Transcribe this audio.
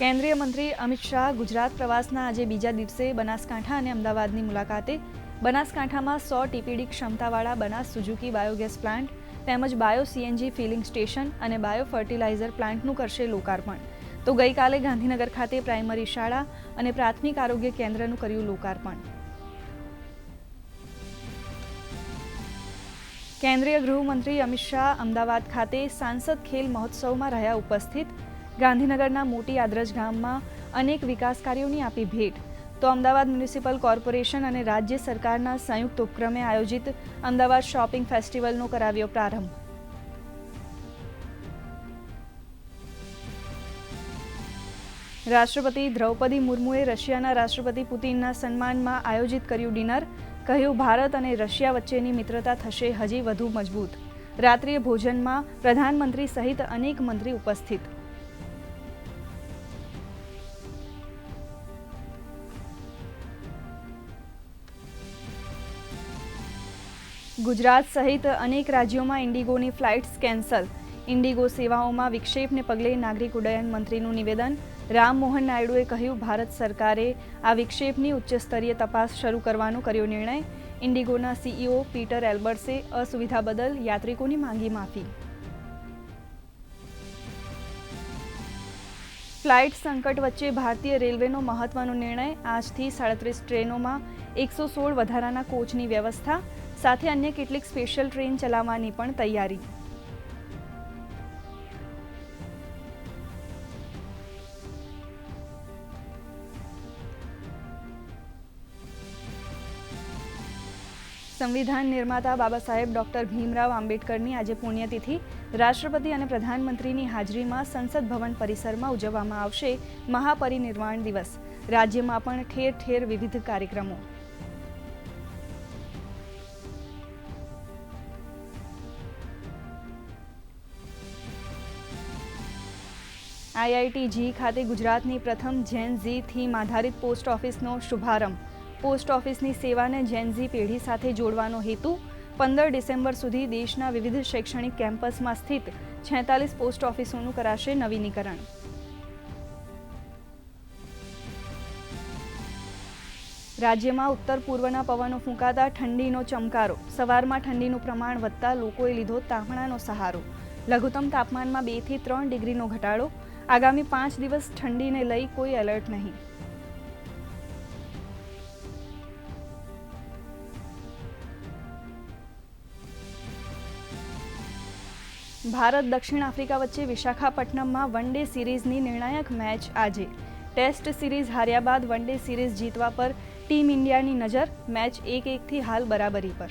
કેન્દ્રીય મંત્રી અમિત શાહ ગુજરાત પ્રવાસના આજે બીજા દિવસે બનાસકાંઠા અને અમદાવાદની મુલાકાતે. બનાસકાંઠામાં સો ટીપીડી ક્ષમતાવાળા બનાસ સુઝુકી બાયોગેસ પ્લાન્ટ તેમજ બાયો સીએનજી ફિલિંગ સ્ટેશન અને બાયો ફર્ટિલાઇઝર પ્લાન્ટનું કરશે લોકાર્પણ. તો ગઈકાલે ગાંધીનગર ખાતે પ્રાઇમરી શાળા અને પ્રાથમિક આરોગ્ય કેન્દ્રનું કર્યું લોકાર્પણ. કેન્દ્રીય ગૃહમંત્રી અમિત શાહ અમદાવાદ ખાતે સાંસદ ખેલ મહોત્સવમાં રહ્યા ઉપસ્થિત. ગાંધીનગરના મોટી આદ્રજ ગામમાં અનેક વિકાસ કાર્યોની આપી ભેટ. તો અમદાવાદ મ્યુનિસિપલ કોર્પોરેશન અને રાજ્ય સરકારના સંયુક્ત ઉપક્રમે આયોજિત અમદાવાદ શોપિંગ ફેસ્ટિવલનો કરાવ્યો પ્રારંભ. રાષ્ટ્રપતિ દ્રૌપદી મુર્મુએ રશિયાના રાષ્ટ્રપતિ પુતિનના સન્માનમાં આયોજિત કર્યું ડિનર. કહ્યું, ભારત અને રશિયા વચ્ચેની મિત્રતા થશે, હજી વધુ મજબૂત. રાત્રિય ભોજનમાં પ્રધાનમંત્રી સહિત અનેક મંત્રી ઉપસ્થિત. ગુજરાત સહિત અનેક રાજ્યોમાં ઇન્ડિગોની ફ્લાઇટ્સ કેન્સલ. ઇન્ડિગો સેવાઓમાં વિક્ષેપને પગલે નાગરિક ઉડ્ડયન મંત્રીનું નિવેદન. રામ મોહન નાયડુએ કહ્યું, ભારત સરકારે આ વિક્ષેપની ઉચ્ચસ્તરીય તપાસ શરૂ કરવાનો કર્યો નિર્ણય. ઇન્ડિગોના સીઈઓ પીટર એલ્બર્ટ્સે અસુવિધા બદલ યાત્રિકોની માંગી માફી. ફ્લાઇટ સંકટ વચ્ચે ભારતીય રેલવેનો મહત્વનો નિર્ણય. આજથી સાડત્રીસ ટ્રેનોમાં એકસો સોળ વધારાના કોચની વ્યવસ્થા. સાથે અન્ય કેટલીક સ્પેશિયલ ટ્રેન ચલાવવાની પણ તૈયારી. સંવિધાન નિર્માતા બાબા સાહેબ ડોક્ટર ભીમરાવ આંબેડકરની આજે પુણ્યતિથિ. રાષ્ટ્રપતિ અને પ્રધાનમંત્રીની હાજરીમાં સંસદ ભવન પરિસરમાં ઉજવવામાં આવશે મહાપરિનિર્વાણ દિવસ. રાજ્યમાં પણ ઠેર ઠેર વિવિધ કાર્યક્રમો. આઈઆઈટી જી ખાતે ગુજરાતની પ્રથમ જેન ઝી થીમ આધારિત પોસ્ટ ઓફિસનો શુભારંભ. પોસ્ટ ઓફિસની સેવાને જેન ઝી પેઢી સાથે જોડવાનો હેતુ, પંદર ડિસેમ્બર સુધી દેશના વિવિધ શૈક્ષણિક કેમ્પસમાં સ્થિત છેતાલીસ પોસ્ટ ઓફિસોનું કરાશે નવીનીકરણ. રાજ્યમાં ઉત્તર પૂર્વના પવનો ફૂંકાતા ઠંડીનો ચમકારો. સવારમાં ઠંડીનું પ્રમાણ વધતા લોકોએ લીધો તાપણાનો સહારો. લઘુત્તમ તાપમાનમાં બેથી ત્રણ ડિગ્રીનો ઘટાડો આગામી પાંચ દિવસ ઠંડીને લઈ કોઈ એલર્ટ નહીં. ભારત દક્ષિણ આફ્રિકા વચ્ચે વિશાખાપટ્ટનમમાં વન ડે સિરીઝની નિર્ણાયક મેચ આજે. ટેસ્ટ સિરીઝ હાર્યા બાદ વન ડે સિરીઝ જીતવા પર ટીમ ઇન્ડિયાની નજર મેચ એક એકથી હાલ બરાબરી પર.